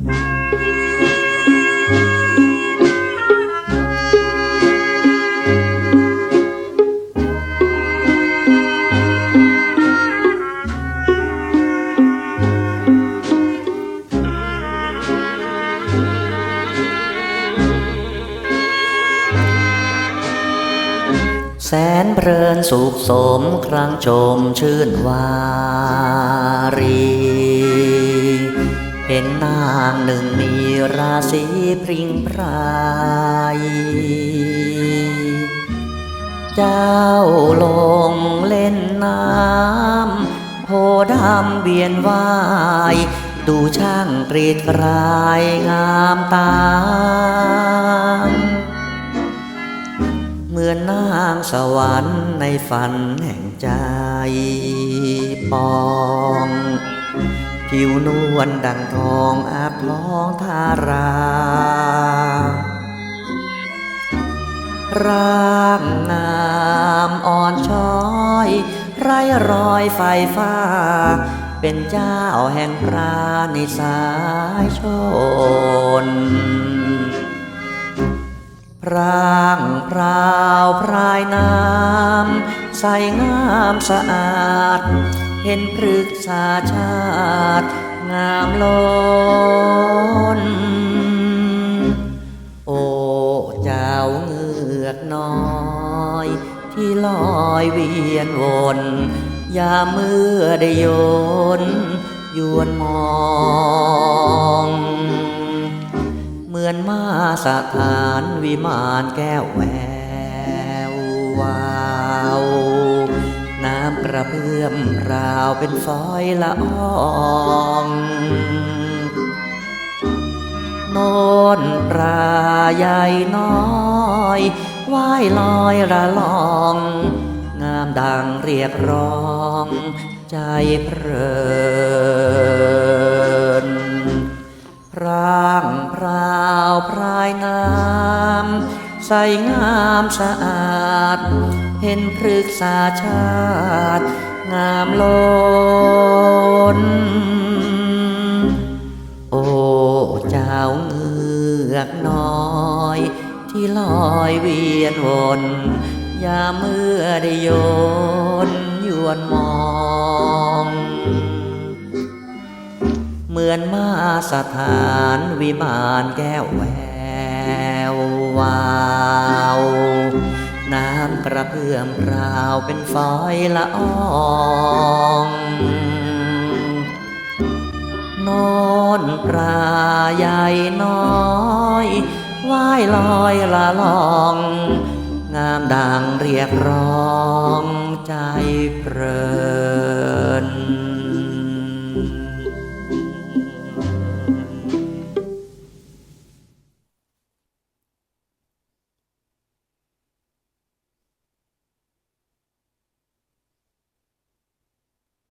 แสนเพลินสุขสมครั้งชมชื่นวารีางหนึ่งมีราศีพริงพราย เจ้าลงเล่นน้ำโพดำเวียนว่าย ดูช่างกรีดกรายงามตาเหมือนนางสวรรค์ในฝันแห่งใจปอง ผิวนวลดังทองอาบท้องทารา ร่างงามอ่อนช้อย ไร้รอยไฟฟ้า เป็นเจ้าแห่งพระนิสายชนพร่างพราวพรายน้ำใสงามสะอาด เห็นพฤกษาชาติงามล้น โอ้เจ้าเงือกน้อย ที่ลอยเวียนวนยามเมื่อได้โยนยวนมอง เหมือนมาสถานวิมานแก้วแวววาว น้ำกระเพื่อมราวเป็นฟอยละอองโนนปลาใหญ่น้อยว่ายลอยระลอง งามดังเรียกร้อง ใจเพลินพร่างพราวพรายน้ำใสงามสะอาด เห็นพฤกษาชาติ งามล้น โอ้เจ้าเงือกน้อย ที่ลอยเวียนวนยามเมื่อได้โยนยวนมอง เหมือนมาสถานวิมานแก้วแวววาว น้ำกระเพื่อมราวเป็นฟอยละอองโนอนปลาใหญ่น้อยว่ายลอยละลอง งามดังเรียกร้องใจเพลิน